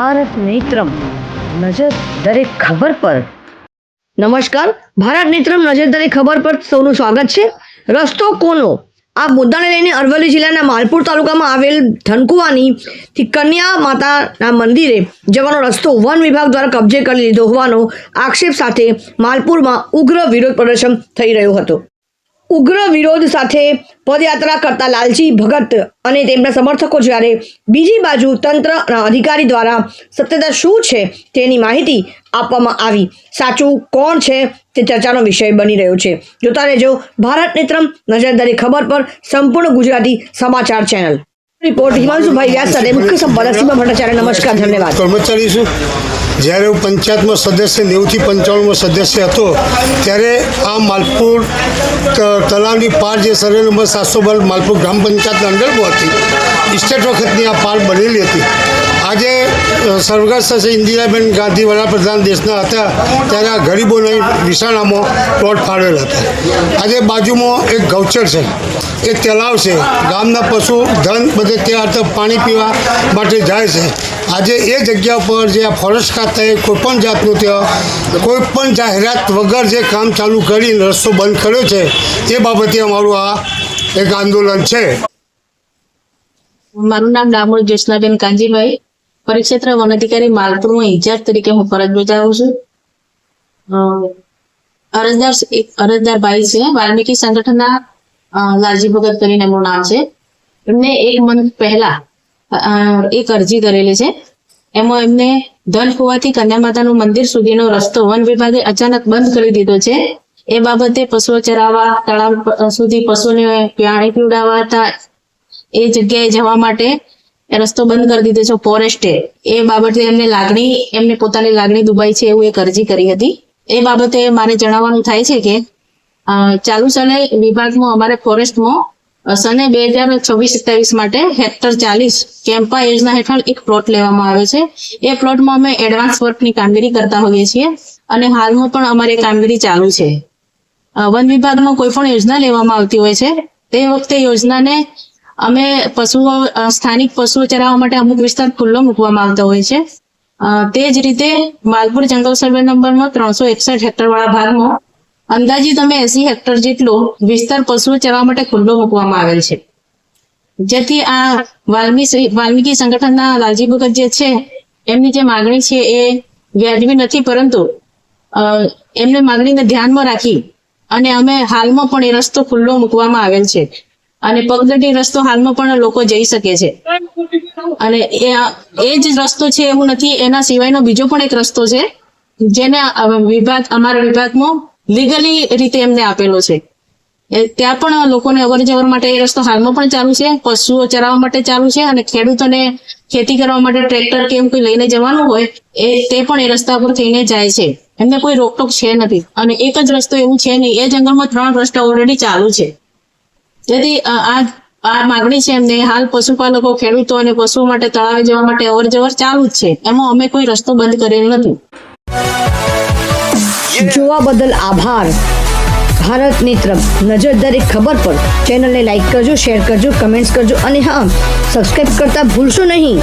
ભારત નેત્રમ નજર દરેક ખબર પર. નમસ્કાર. ભારત નેત્રમ નજર દરેક ખબર પર સૌનું સ્વાગત છે. રસ્તો કોનો? આ મુદ્દાને લઈને અરવલ્લી જિલ્લાના માલપુર તાલુકામાં આવેલ ધનકુવાની કન્યા માતાના મંદિરે જવાનો રસ્તો વન વિભાગ દ્વારા કબજે કરી લીધો હોવાનો આક્ષેપ સાથે માલપુરમાં ઉગ્ર વિરોધ પ્રદર્શન થઈ રહ્યો હતો. ઉગ્ર વિરોધ સાથે પદયાત્રા કરતા લાલજી ભગત અને તેમના સમર્થકો જ્યારે બીજી બાજુ તંત્રના અધિકારી દ્વારા સત્યતા શું છે તેની માહિતી આપવામાં આવી. સાચું કોણ છે તે ચર્ચાનો વિષય બની રહ્યો છે. જોતા રહેજો ભારત નેત્રમ નજરદારી ખબર પર સંપૂર્ણ ગુજરાતી સમાચાર ચેનલ. રિપોર્ટ હિમાંશુભાઈ વ્યાસ નમસ્કાર, ધન્યવાદ. કર્મચારી છું. જ્યારે હું પંચાયતમાં સદસ્ય, નેવુંથી પંચાણુંમાં સદસ્ય હતો, ત્યારે આ માલપુર તલાવની પાર જે સર્વે નંબર સાતસો બાર માલપુર ગ્રામ પંચાયતના અંડરમાં હતી. ઇસ્ટેટ વખતની આ પાર બનેલી હતી. સ્વર્ગસ્થ શ્રી ઇન્દિરાબેન ગાંધી વડાપ્રધાન દેશના હતા. ત્યારે આ ગરીબોને વિશાળામાં પ્લોટ ફાળવેલા હતા. આજે બાજુમાં એક ગૌચર છે. એક તલાવ છે. ગામના પશુ, ધન બધે ત્યાં પાણી પીવા માટે જાય છે. આજે એ જગ્યા પર જે આ ફોરેસ્ટ ખાતાએ કોઈપણ જાતનું ત્યાં, કોઈપણ જાહેરાત વગર જે કામ ચાલુ કરીને રસ્તો બંધ કર્યો છે, એ બાબતે અમારું આ એક આંદોલન છે. મારું નામ ડામોર જ્યોત્સનાબેન કાંજીભાઈ. પરિક્ષેત્ર વન અધિકારી માલપુરમાં ઇન્ચાર્જ તરીકે હું ફરજ બજાવું છું. અરજદાર એક અરજદાર ભાઈ છે. વાલ્મીકી સંગઠનના લાલજી ભગત કરીને એમનું નામ છે. એમને એક મંથ પહેલા એક અરજી કરેલી છે. એમાં એમને ધન હોવાથી કન્યા માતાનું મંદિર સુધીનો રસ્તો વન વિભાગે અચાનક બંધ કરી દીધો છે. એ બાબતે પશુઓ ચરાવવા, તળાવ સુધી પશુને પાણી પીવડાવવા હતા એ જગ્યાએ જવા માટે એ રસ્તો બંધ કરી દીધો છે ફોરેસ્ટે. એ બાબતે એમને લાગણી, એમને પોતાની લાગણી દુબાઈ છે એવું એક અરજી કરી હતી. એ બાબતે મારે જણાવવાનું થાય છે કે ચાલુ સને વિભાગમાં અમારે ફોરેસ્ટમાં સને બે હજાર છવ્વીસ સત્યાવીસ માટે હેક્ટર ચાલીસ કેમ્પા યોજના હેઠળ એક પ્લોટ લેવામાં આવે છે. એ પ્લોટમાં અમે એડવાન્સ વર્કની કામગીરી કરતા હોઈએ છીએ અને હાલમાં પણ અમારી કામગીરી ચાલુ છે. વન વિભાગમાં કોઈ પણ યોજના લેવામાં આવતી હોય છે. તે વખતે યોજનાને અમે પશુઓ સ્થાનિક પશુઓ ચરાવવા માટે અમુક વિસ્તાર ખુલ્લો મૂકવામાં આવતો હોય છે. તે જ રીતે માલપુર જંગલ સર્વે નંબરમાં ત્રણસો એકસઠ હેક્ટરવાળા ભાગમાં અંદાજિત અમે એસી હેક્ટર જેટલો વિસ્તાર પશુઓ ચરાવવા માટે ખુલ્લો મૂકવામાં આવેલ છે. જેથી આ વાલ્મીકી વાલ્મીકી સંગઠનના લાલજી ભગત જે છે, એમની જે માગણી છે એ વ્યાજબી નથી, પરંતુ એમને માગણીને ધ્યાનમાં રાખી અને અમે હાલમાં પણ એ રસ્તો ખુલ્લો મૂકવામાં આવેલ છે. અને પગદંડી રસ્તો હાલમાં પણ લોકો જઈ શકે છે. અને એ જ રસ્તો છે એવું નથી, એના સિવાયનો બીજો પણ એક રસ્તો છે, જેને વિભાગ, અમારા વિભાગમાં લીગલી રીતે એમને આપેલો છે. ત્યાં પણ લોકોને અવર જવર માટે એ રસ્તો હાલમાં પણ ચાલુ છે, પશુઓ ચરાવવા માટે ચાલુ છે અને ખેડૂતોને ખેતી કરવા માટે ટ્રેક્ટર કે એમ કોઈ લઈને જવાનું હોય, એ તે પણ એ રસ્તા પર થઈને જાય છે. એમને કોઈ રોકટોક છે નથી. અને એક જ રસ્તો એવું છે નહીં, એ જંગલમાં ત્રણ રસ્તા ઓલરેડી ચાલુ છે. જેથી આ આ માગણી છે એમને. હાલ પશુપાલકો ખેડૂતો અને પશુઓ માટે તળાવે જવા માટે અવર જવર ચાલુ જ છે. એમાં અમે કોઈ રસ્તો બંધ કરેલ નથી. જોવા બદલ આભાર. ભારત મિત્ર નજર દરેક ખબર પર. ચેનલને લાઈક કરજો શેર કરજો કમેન્ટ્સ કરજો અને હા સબસ્ક્રાઈબ કરતા ભૂલશો નહીં.